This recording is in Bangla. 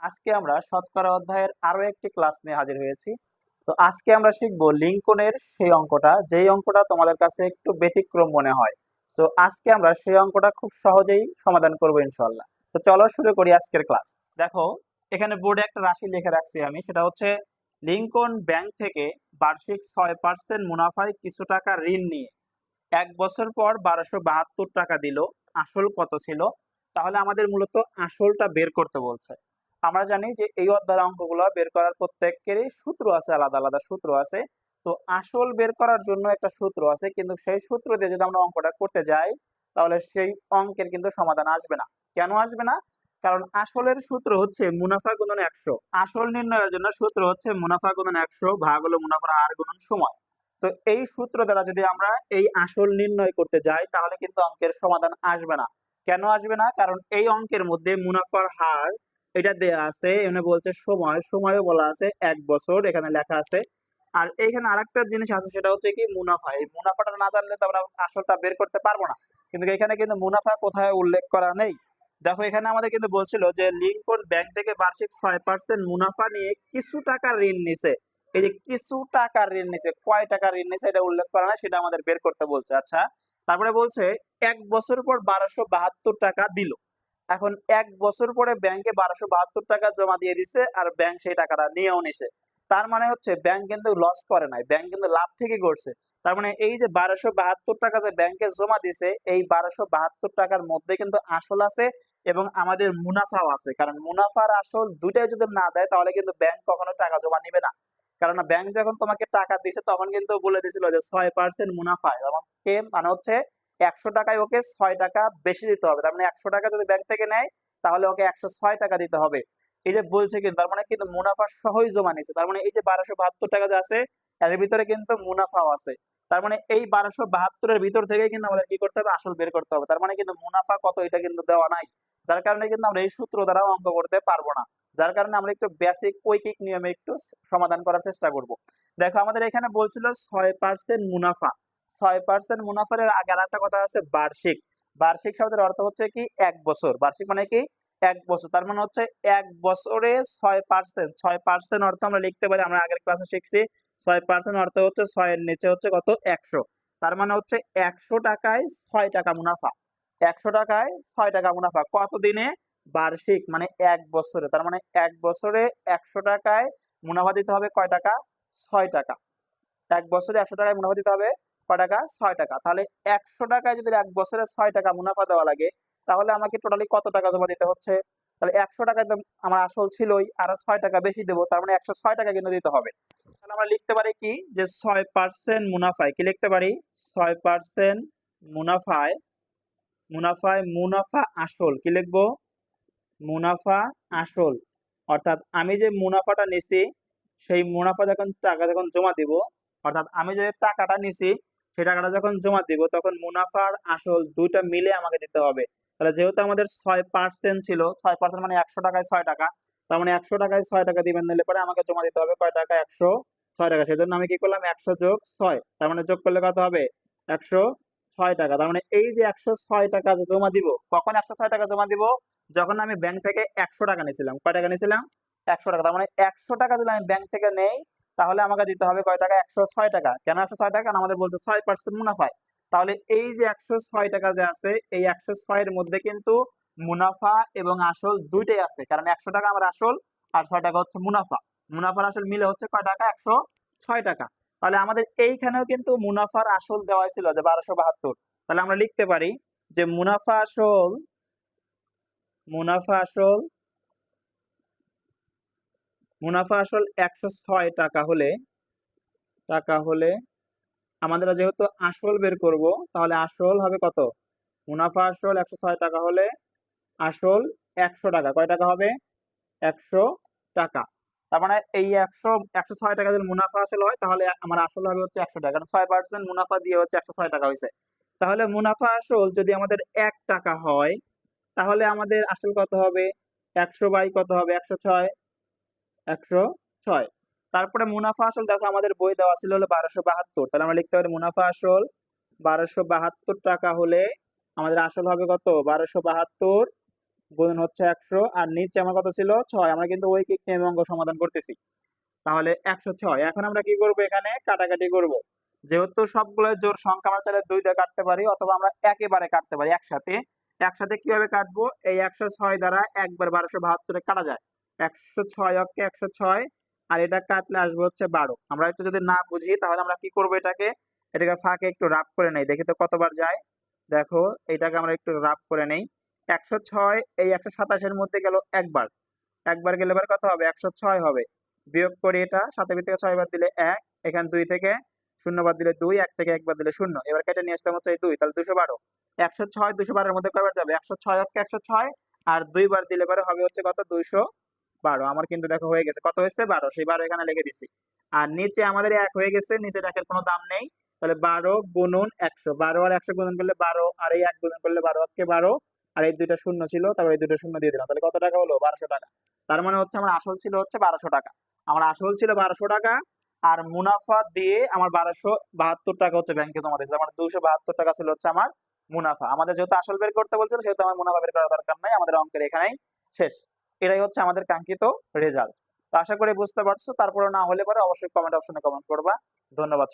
আজকে আমরা শতকরা অধ্যায়ের আরও একটি ক্লাস নিয়ে হাজির হয়েছি। তো আজকে আমরা শিখব লিঙ্কনের সেই অঙ্কটা, যেই অঙ্কটা তোমাদের কাছে একটু ব্যতিক্রম মনে হয়। তো আজকে আমরা সেই অঙ্কটা খুব সহজেই সমাধান করব ইনশাল্লাহ তো চলো শুরু করি আজকের ক্লাস। দেখো, এখানে বোর্ডে একটা রাশি লিখে রাখছি আমি, সেটা হচ্ছে লিঙ্কন ব্যাংক থেকে বার্ষিক ছয় পার্সেন্ট মুনাফায় কিছু টাকা ঋণ নিয়ে এক বছর পর বারোশো বাহাত্তর টাকা দিল, আসল কত ছিল? তাহলে আমাদের মূলত আসলটা বের করতে বলছে। আমরা জানি যে এই অধ্যায়ের অঙ্কগুলো বের করার প্রত্যেকেরই সূত্র আছে, আলাদা আলাদা সূত্র আছে। তো আসল বের করার জন্য একটা সূত্র আছে, কিন্তু সেই সূত্র দিয়ে যদি আমরা অঙ্কটা করতে যাই, তাহলে সেই অঙ্কের কিন্তু সমাধান আসবে না। কেন আসবে না? কারণ আসলের সূত্র হচ্ছে মুনাফা গুণন একশো। আসল নির্ণয়ের জন্য সূত্র হচ্ছে মুনাফা গুণন একশো ভাগ হলো মুনাফার হার গুণন সময়। তো এই সূত্র দ্বারা যদি আমরা এই আসল নির্ণয় করতে যাই, তাহলে কিন্তু অঙ্কের সমাধান আসবে না। কেন আসবে না? কারণ এই অঙ্কের মধ্যে মুনাফার হার এটা দেয়া আছে, এখানে বলছে সময়, সময়ও বলা আছে, এক বছর, এখানে লেখা আছে। আর এইখানে আরেকটা জিনিস আছে, সেটা হচ্ছে কি মুনাফা। এই মুনাফাটা না জানলে তো আমরা আসলটা বের করতে পারব না। কিন্তু এখানে কিন্তু মুনাফা কোথায় উল্লেখ করা নেই। দেখো, এখানে আমাদের কিন্তু বলছিল যে লিঙ্কন ব্যাংক থেকে বার্ষিক ছয় পার্সেন্ট মুনাফা নিয়ে কিছু টাকা ঋণ নিছে। এই যে কিছু টাকা ঋণ নিছে, কয় টাকা ঋণ নিছে, এটা উল্লেখ করা নাই, সেটা আমাদের বের করতে বলছে। আচ্ছা তারপরে বলছে, এক বছর পর বারোশো বাহাত্তর টাকা দিল। এখন এক বছর পরে ব্যাংকে বারোশো বাহাত্তর টাকা জমা দিয়ে দিছে আর ব্যাংক সেই টাকাটা নিয়েও নিছে। তার মানে হচ্ছে ব্যাংক কিন্তু লস করে নাই, ব্যাংক কিন্তু লাভ ঠিকই করছে তার মানে এই যে বারোশো বাহাত্তর টাকা যে ব্যাংকে জমা দিছে, এই বারোশো বাহাত্তর টাকার মধ্যে কিন্তু আসল আছে এবং আমাদের মুনাফাও আছে। কারণ মুনাফার আসল দুইটাই যদি না দেয়, তাহলে কিন্তু ব্যাংক কখনো টাকা জমা নিবে না। কারণ ব্যাংক যখন তোমাকে টাকা দিছে, তখন কিন্তু বলে দিছিল যে ছয় পার্সেন্ট মুনাফা আমাকে মানে হচ্ছে একশো টাকায় ওকে ছয় টাকা বেশি দিতে হবে। তার মানে একশো টাকা যদি ব্যাংক থেকে নেয়, তাহলে ওকে একশো ছয় টাকা দিতে হবে। এই যে বলছে কিন্তু, তার মানে কিন্তু মুনাফা সহই জমা নিছে তার মানে এই যে বারোশো বাহাত্তর টাকা যে আছে, এর ভিতরে কিন্তু মুনাফাও আছে। তার মানে এই বারোশো বাহাত্তরের ভিতর থেকে কিন্তু আমাদের কি করতে হবে? আসল বের করতে হবে। তার মানে কিন্তু মুনাফা কত এটা কিন্তু দেওয়া নাই। যার কারণে কিন্তু আমরা এই সূত্র দ্বারা অঙ্ক করতে পারব না। যার কারণে আমরা একটু বেসিক ঐকিক নিয়মে একটু সমাধান করার চেষ্টা করব। দেখো, আমাদের এখানে বলছিল ছয় পার্সেন্ট মুনাফা। ছয় পার্সেন্ট মুনাফার আগে আর একটা কথা আছে বার্ষিক। বার্ষিক শব্দের অর্থ হচ্ছে কি? এক বছর। বার্ষিক মানে কি? এক বছর। তার মানে হচ্ছে এক বছরে ছয় পার্সেন্ট ছয় পার্সেন্ট অর্থ আমরা লিখতে পারি, আমরা আগের ক্লাসে শিখছি। ছয় পার্সেন্ট অর্থ হচ্ছে ছয়ের নিচে হচ্ছে কত? একশো। তার মানে হচ্ছে একশো টাকায় ছয় টাকা মুনাফা। একশো টাকায় ছয় টাকা মুনাফা। কত দিনে বার্ষিক মানে এক বছরে। তার মানে এক বছরে একশো টাকায় মুনাফা দিতে হবে কয় টাকা? ছয় টাকা। এক বছরে একশো টাকায় মুনাফা দিতে হবে কয় টাকা, ছয় টাকা। তাহলে একশো টাকায় যদি এক বছরে ছয় টাকা মুনাফা দেওয়া লাগে, তাহলে আমাকে টোটালি কত টাকা জমা দিতে হচ্ছে? তাহলে একশো টাকা আমার আসল ছিলই, আরও ছয় টাকা বেশি দেবো, তার মানে একশো ছয় টাকা কিন্তু দিতে হবে। তাহলে আমরা লিখতে পারি কি? যে ছয় পার্সেন্ট মুনাফায়, কি লিখতে পারি? ছয় পার্সেন্ট মুনাফায় মুনাফায় মুনাফা আসল, কি লিখব? মুনাফা আসল। অর্থাৎ আমি যে মুনাফাটা নিছি, সেই মুনাফা যখন টাকা যখন জমা দিব, অর্থাৎ আমি যে টাকাটা নিছি সেই টাকাটা যখন জমা দিব, তখন মুনাফার আসল দুইটা মিলে আমাকে দিতে হবে। তাহলে যেহেতু আমাদের ছয় পার্সেন্ট ছিল, ছয় পার্সেন্ট মানে একশো টাকায় ছয় টাকা, তার মানে একশো টাকায় ছয় টাকা দিবেন নিলে পরে আমাকে জমা দিতে হবে কয় টাকা? একশো ছয় টাকা। সেজন্য আমি কি করলাম? একশো যোগ ছয়, তার মানে যোগ করলে কত হবে? একশো ছয় টাকা। তার মানে এই যে একশো ছয় টাকা জমা দিব, কখন একশো ছয় টাকা জমা দিব? যখন আমি ব্যাংক থেকে একশো টাকা নিয়েছিলাম। কয় টাকা নিয়েছিলাম? একশো টাকা। তার মানে একশো টাকা যদি আমি ব্যাংক থেকে নেই তাহলে আমাকে দিতে হবে কয় টাকা? একশো ছয় টাকা। কেন একশো ছয় টাকা? আমাদের বলছে ছয় পার্সেন্ট মুনাফায় তাহলে এই যে একশো ছয় টাকা যে আছে, এই একশো ছয়ের মধ্যে কিন্তু মুনাফা এবং আসল দুইটাই আছে। কারণ একশো টাকা আমার আসল আর ছয় টাকা হচ্ছে মুনাফা। মুনাফার আসল মিলে হচ্ছে কয় টাকা? একশো ছয় টাকা। তাহলে আমাদের এইখানেও কিন্তু মুনাফার আসল দেওয়া ছিল যে বারোশো বাহাত্তর। তাহলে আমরা লিখতে পারি যে মুনাফা আসল মুনাফা আসল মুনাফা আসল একশো ছয় টাকা হলে টাকা হলে আমাদের যেহেতু আসল বের করব, তাহলে আসল হবে কত? মুনাফা আসল একশো ছয় টাকা হলে আসল একশো টাকা। কয় টাকা হবে? একশো টাকা। তার মানে এই একশো একশো ছয় টাকা যদি মুনাফা আসল হয়, তাহলে আমার আসল হবে হচ্ছে একশো টাকা। ছয় পার্সেন্ট মুনাফা দিয়ে হচ্ছে একশো ছয় টাকা হয়েছে। তাহলে মুনাফা আসল যদি আমাদের এক টাকা হয়, তাহলে আমাদের আসল কত হবে? একশো বাই কত হবে? একশো ছয়। একশো ছয়। তারপরে মুনাফা আসল, দেখো আমাদের বই দেওয়া ছিল হলো বারোশো বাহাত্তর। তাহলে আমরা লিখতে পারি মুনাফা আসল বারোশো বাহাত্তর টাকা হলে আমাদের আসল হবে কত? বারোশো বাহাত্তর গুণন হচ্ছে একশো, আর নিচে আমার কত ছিল? ছয়। আমরা কিন্তু ঐকিক নিয়মে অঙ্ক সমাধান করতেছি। তাহলে একশো ছয়। এখন আমরা কি করব এখানে? কাটাকাটি করব। যেহেতু সবগুলো জোর সংখ্যা আমরা চাইলে দুই দিয়ে কাটতে পারি, অথবা আমরা একেবারে কাটতে পারি একসাথে। একসাথে কীভাবে কাটবো? এই একশো ছয় দ্বারা একবার বারোশো বাহাত্তরে কাটা যায়। একশো ছয় অক্ষে একশো ছয়, আর এটা কাটলে আসবে হচ্ছে বারো। আমরা একটু যদি না বুঝি, তাহলে আমরা কি করব এটাকে? এটাকে ফাঁকে একটু রাফ করে নেই। দেখি তো কতবার যায়। দেখো, এটাকে আমরা একটু রাফ করে নেই। একশো ছয়, এই একশো সাতাশের মধ্যে গেল একবার। একবার গেলে এবার কত হবে? একশো ছয় হবে। বিয়োগ করি এটা সাথে থেকে ছয় বার দিলে এক, এখান দুই থেকে শূন্য বার দিলে দুই, এক থেকে একবার দিলে শূন্য। এবার কেটে নিয়ে আসলাম হচ্ছে দুই, তাহলে দুশো বারো। একশো ছয় দুশো বারোর মধ্যে কয়বার যাবে? একশো ছয় অক্ষে একশো ছয়, আর দুইবার দিলে পরে হবে হচ্ছে কত? দুইশো বারো। আমার কিন্তু দেখো হয়ে গেছে। কত হয়েছে? বারো। সেই বারো এখানে লিখে দিছি। আর নিচে আমাদের এক হয়ে গেছে। নিচের একের কোনো দাম নেই। তাহলে বারো গুণন একশো। বারো আর একশো গুণন করলে বারো, আর এই এক গুণন করলে বারো অক্ষে বারো, আর এই দুইটা শূন্য ছিল, তারপর এই দুইটা শূন্য দিয়ে দিলাম। তাহলে কত টাকা হলো? বারোশো টাকা। তার মানে হচ্ছে আমার আসল ছিল হচ্ছে বারোশো টাকা। আমার আসল ছিল বারোশো টাকা, আর মুনাফা দিয়ে আমার বারোশো বাহাত্তর টাকা হচ্ছে ব্যাংকে জমা দিয়েছে। আমার দুশো বাহাত্তর টাকা ছিল হচ্ছে আমার মুনাফা। আমাদের যেহেতু আসল বের করতে বলছিল, সেহেতু আমার মুনাফা বের করার দরকার নাই। আমাদের অঙ্কের এখানেই শেষ। এটাই হচ্ছে আমাদের কাঙ্ক্ষিত রেজাল্ট আশা করি বুঝতে পারছ তারপরে না হলে পরে অবশ্যই কমেন্ট অপশনে কমেন্ট করবা। ধন্যবাদ